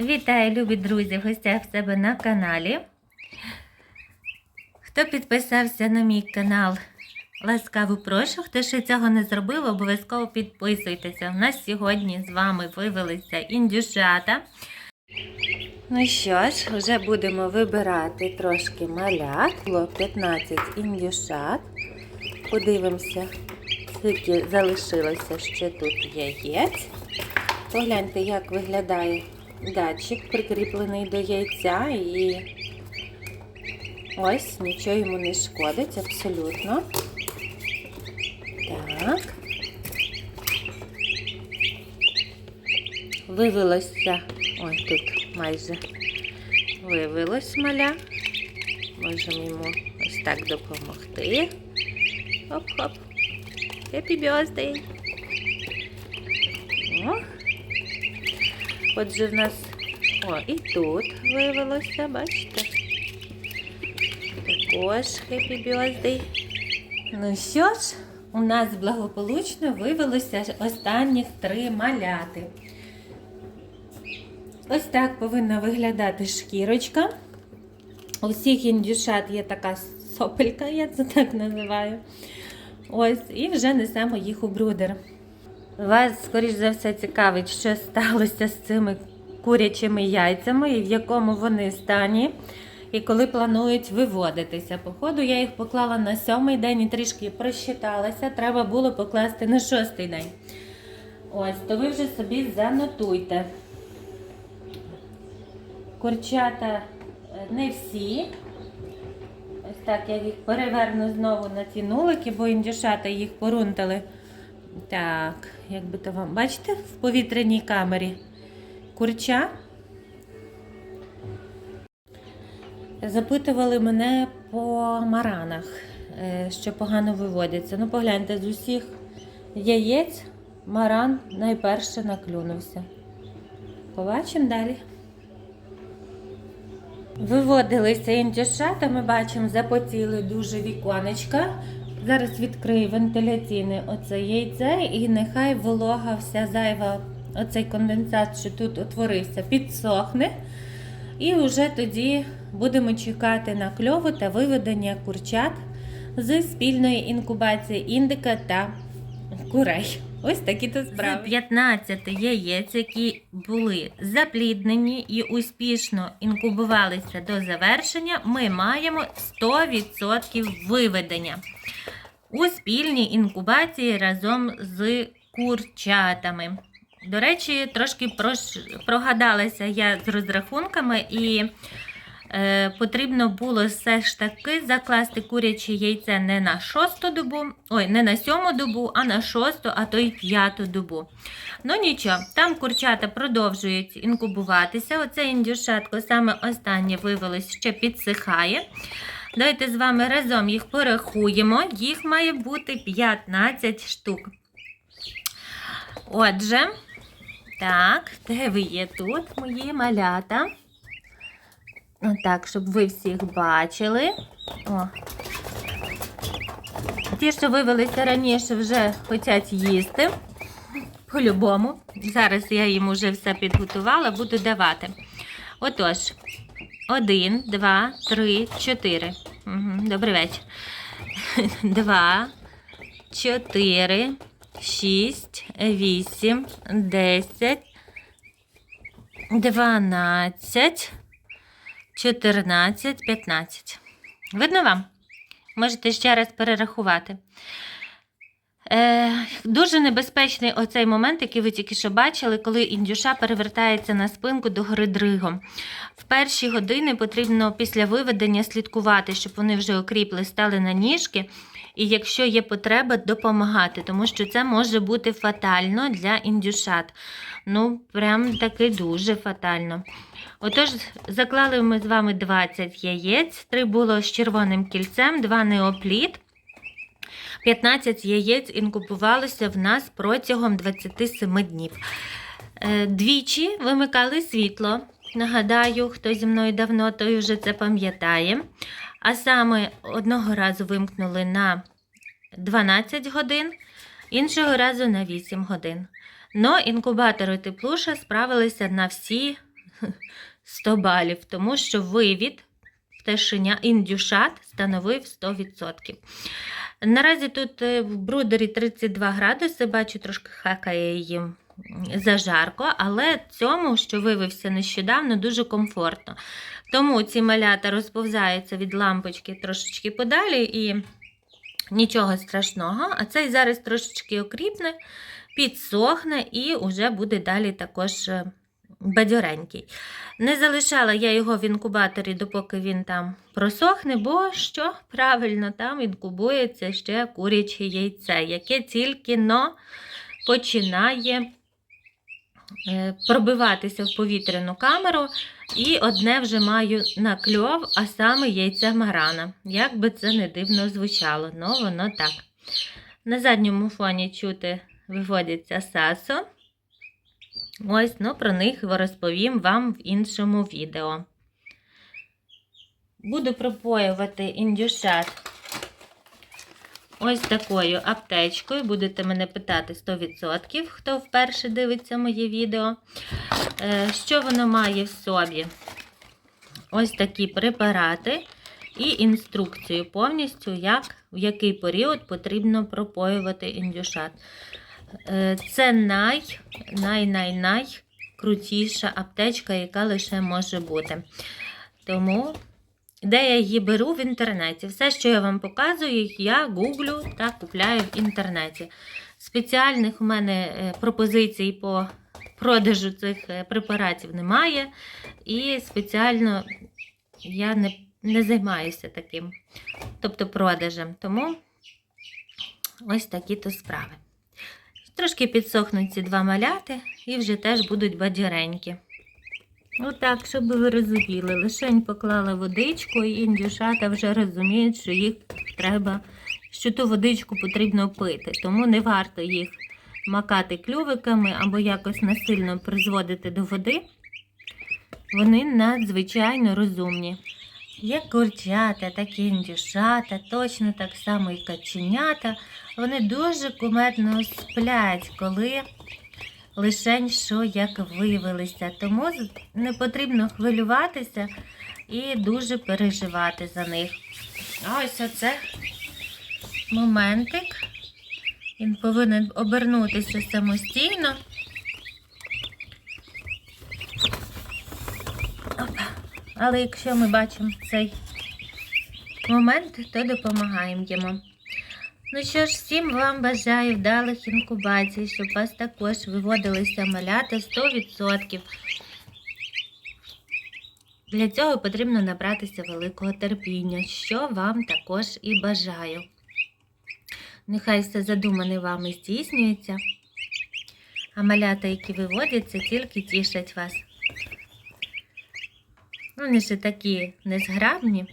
Вітаю, любі друзі, в гостях в себе на каналі. Хто підписався на мій канал, ласкаво прошу. Хто ще цього не зробив, обов'язково підписуйтеся. У нас сьогодні з вами виявилися індюшата. Ну що ж, вже будемо вибирати трошки малят. Було 15 індюшат. Подивимося, скільки залишилося ще тут яєць. Погляньте, як виглядає датчик, прикріплений до яйця, і ось нічого йому не шкодить абсолютно. Так. Вивелося, ой, тут майже вивелось маля. Можемо йому ось так допомогти. Хоп-хоп. Happy birthday! О, Отже, в нас о, і тут виявилося, бачите? Також Happy Birthday. Ну що ж, у нас благополучно виявилося останніх три маляти. Ось так повинна виглядати шкірочка. У всіх індюшат є така сопелька, я це так називаю. Ось, і вже несемо їх у брудер. Вас, скоріш за все, цікавить, що сталося з цими курячими яйцями і в якому вони стані, і коли планують виводитися. Походу, я їх поклала на сьомий день і трішки просчиталася. Треба було покласти на шостий день. Ось, то ви вже собі занотуйте. Курчата е, не всі. Ось так я їх переверну знову на ці нулики, бо індюшата їх порунтали. Так, як би то вам бачите, в повітряній камері курча. Запитували мене по маранах, е, що погано виводяться. Ну, погляньте, з усіх яєць маран найперше наклюнувся. Побачимо далі. Виводилися індюшата, ми бачимо, запотіли дуже віконечка. Зараз відкрию вентиляційне оце яйце і нехай волога вся зайва, оцей конденсат, що тут утворився, підсохне. І вже тоді будемо чекати на кльову та виведення курчат з спільної інкубації індика та курей. Ось такі то справи. 15 яєць, які були запліднені і успішно інкубувалися до завершення, ми маємо 100% виведення у спільній інкубації разом з курчатами. До речі, трошки прогадалася я з розрахунками, і потрібно було все ж таки закласти куряче яйце не на шосту добу, ой, не на сьому добу, а на шосту, а то й п'яту добу. Ну нічого, там курчата продовжують інкубуватися. Оце індюшатко саме останнє вивелось, ще підсихає. Давайте з вами разом їх порахуємо. Їх має бути 15 штук. Отже, так, де ви є тут, мої малята? Отак, щоб ви всіх бачили. О. Ті, що вивелися раніше, вже хочуть їсти. По-любому. Зараз я їм уже все підготувала, буду давати. Отож, один, два, три, чотири. Угу, добрий вечір. Два, чотири, шість, вісім, десять, дванадцять, чотирнадцять, п'ятнадцять. Видно вам? Можете ще раз перерахувати. Е, дуже небезпечний оцей момент, який ви тільки що бачили, коли індюша перевертається на спинку до гори дригом. В перші години потрібно після виведення слідкувати, щоб вони вже окріпли, стали на ніжки. І якщо є потреба, допомагати, тому що це може бути фатально для індюшат. Ну, прям таки дуже фатально. Отож, заклали ми з вами 20 яєць, 3 було з червоним кільцем, 2 неопліт. 15 яєць інкубувалося в нас протягом 27 днів. Е, Двічі вимикали світло. Нагадаю, хто зі мною давно, той вже це пам'ятає. А саме одного разу вимкнули на 12 годин, іншого разу на 8 годин. Но інкубатори теплуша справилися на всі 100 балів, тому що вивід пташеня індюшат становив 100%. Наразі тут е, в брудері 32 градуси, бачу, трошки хакає її зажарко, але цьому, що вивився нещодавно, дуже комфортно. Тому ці малята розповзаються від лампочки трошечки подалі і нічого страшного. А цей зараз трошечки окріпне, підсохне і вже буде далі також е, бадьоренький. Не залишала я його в інкубаторі, допоки він там просохне, бо що правильно там інкубується ще куряче яйце, яке тільки но починає е, пробиватися в повітряну камеру. І одне вже маю на кльов, а саме яйце марана. Як би це не дивно звучало, ну воно так. На задньому фоні чути виводиться сасо. Ось, ну про них розповім вам в іншому відео. Буду пропоювати індюшат ось такою аптечкою. Будете мене питати 100%, хто вперше дивиться моє відео. Е, Що воно має в собі? Ось такі препарати і інструкцію повністю, як в який період потрібно пропоювати індюшат. Е, Це най, най, най, най крутіша аптечка, яка лише може бути. Тому, де я її беру в інтернеті. Все, що я вам показую, я гуглю та купляю в інтернеті. Спеціальних у мене е, пропозицій по продажу цих е, препаратів немає. І спеціально я не, не займаюся таким, тобто продажем. Тому ось такі то справи. Трошки підсохнуть ці два маляти і вже теж будуть бадьоренькі. Отак, щоб ви розуміли, лишень поклала водичку, і індюшата вже розуміють, що їх треба, що ту водичку потрібно пити. Тому не варто їх макати клювиками або якось насильно призводити до води. Вони надзвичайно розумні. Як курчата, так і індюшата, точно так само і каченята. Вони дуже кумедно сплять, коли лишень що як виявилися. Тому не потрібно хвилюватися і дуже переживати за них. Ось оце моментик. Він повинен обернутися самостійно. Опа. Але якщо ми бачимо цей момент, то допомагаємо йому. Ну що ж, всім вам бажаю вдалих інкубацій, щоб вас також виводилися малята 100%. Для цього потрібно набратися великого терпіння, що вам також і бажаю. Нехай все задумане вами здійснюється, а малята, які виводяться, тільки тішать вас. Вони ж такі незграбні,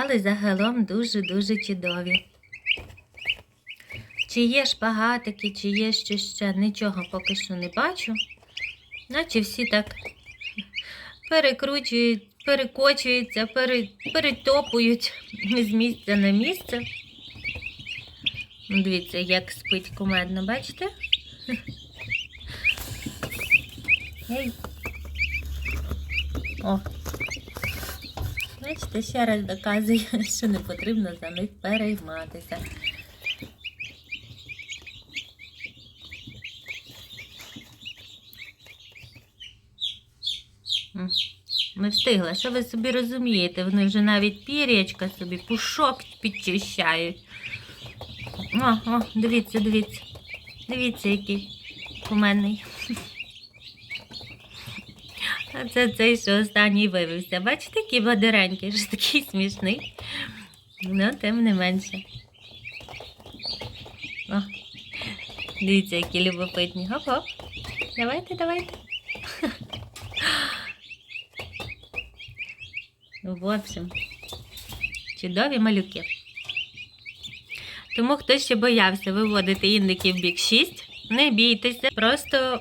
але загалом дуже-дуже чудові. Чи є шпагатики, чи є щось ще, нічого поки що не бачу. Наче всі так перекручують, перекочуються, пере, перетопують з місця на місце. Дивіться, як спить кумедно, бачите? Ей. О. Бачите, ще раз доказує, що не потрібно за них перейматися. М, Не встигла. Що ви собі розумієте? Вони вже навіть пір'ячка собі, пушок підчищають. О, о, дивіться, дивіться. Дивіться, який куменний. А це цей, що останній вивився. Бачите, який бадеренький, ж такий смішний. Ну, тим не менше. О, дивіться, які любопитні. Гоп-гоп. Давайте, давайте. Ну, в общем, чудові малюки. Тому хто ще боявся виводити індиків в бік 6, не бійтеся, просто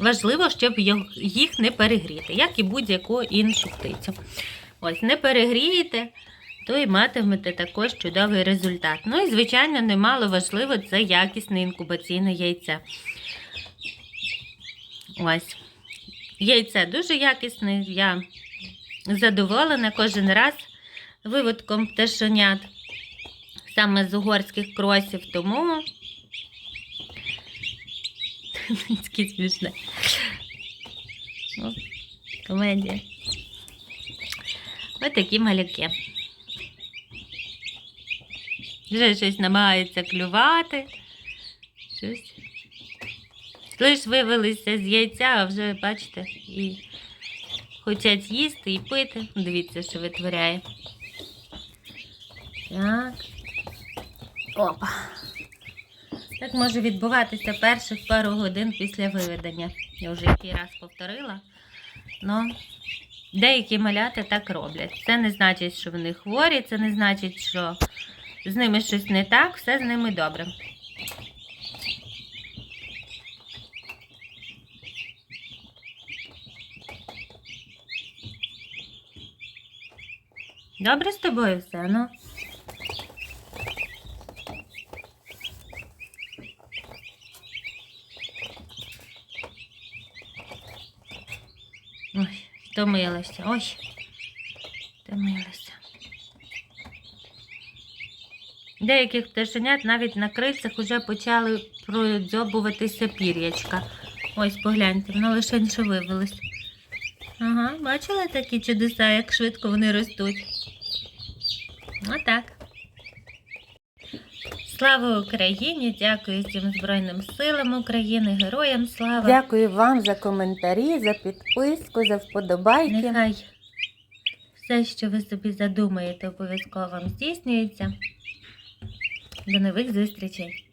важливо, щоб їх не перегріти, як і будь-яку іншу птицю. Ось, не перегрієте, то і матимете також чудовий результат. Ну і, звичайно, немало важливо це якісне інкубаційне яйце. Ось. Яйце дуже якісне. Я задоволена кожен раз виводком пташенят саме з угорських кросів, тому такі смішне. Ну, комедія. Ось такі малюки. Вже щось намагається клювати. Щось. Лиш вивелися з яйця, а вже, бачите, і хочуть їсти і пити. Дивіться, що витворяє. Так. Опа. Так може відбуватися перших пару годин після виведення. Я вже який раз повторила. Но деякі маляти так роблять. Це не значить, що вони хворі, це не значить, що з ними щось не так, все з ними добре. Добре з тобою все, ну. Ой, втомилася. Ой, втомилася. Деяких пташенят навіть на крильцях вже почали продзьобуватися пір'ячка. Ось погляньте, воно лише що вивелось. Ага, бачили такі чудеса, як швидко вони ростуть. Отак. Слава Україні! Дякую всім Збройним силам України, героям слава! Дякую вам за коментарі, за підписку, за вподобайки. Нехай все, що ви собі задумаєте, обов'язково вам здійснюється. До нових зустрічей!